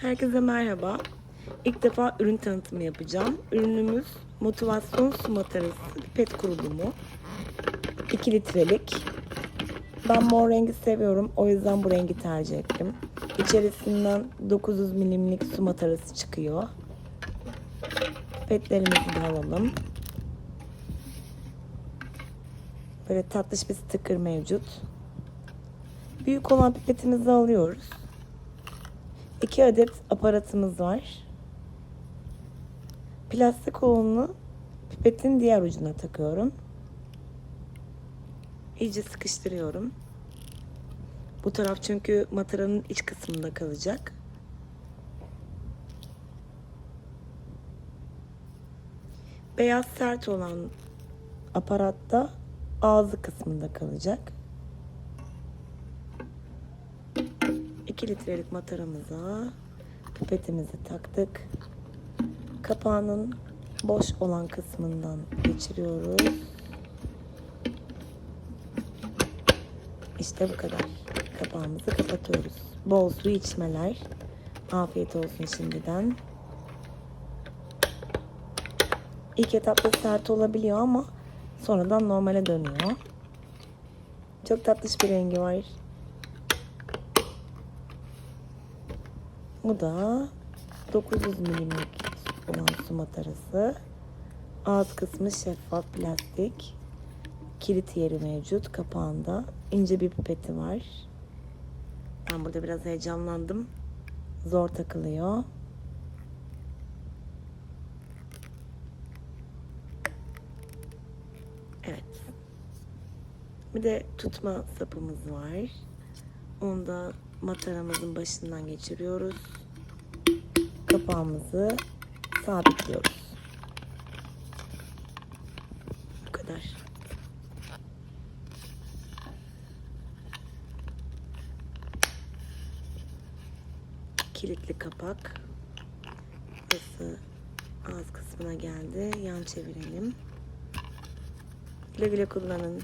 Herkese merhaba. İlk defa ürün tanıtımı yapacağım. Ürünümüz motivasyon su matarası pipet kurulumu. 2 litrelik. Ben mor rengi seviyorum. O yüzden bu rengi tercih ettim. İçerisinden 900 milimlik su matarası çıkıyor. Pipetlerimizi de alalım. Böyle tatlış bir sticker mevcut. Büyük olan pipetimizi alıyoruz. İki adet aparatımız var. Plastik olanı pipetin diğer ucuna takıyorum. İyice sıkıştırıyorum. Bu taraf çünkü mataranın iç kısmında kalacak. Beyaz sert olan aparatta ağzı kısmında kalacak. 2 litrelik mataramıza pipetimizi taktık. Kapağının boş olan kısmından geçiriyoruz. İşte bu kadar. Kapağımızı kapatıyoruz. Bol su içmeler. Afiyet olsun şimdiden. İlk etapta sert olabiliyor ama sonradan normale dönüyor. Çok tatlış bir rengi var. Bu da 900 milimlik olan su matarası. Ağız kısmı şeffaf plastik. Kilit yeri mevcut kapağında. İnce bir pipeti var. Ben burada biraz heyecanlandım. Zor takılıyor. Evet. Bir de tutma sapımız var. Onu da mataramızın başından geçiriyoruz. Kapağımızı sabitliyoruz. Bu kadar. Kilitli kapak. Burası ağız kısmına geldi. Yan çevirelim. Güle güle kullanın.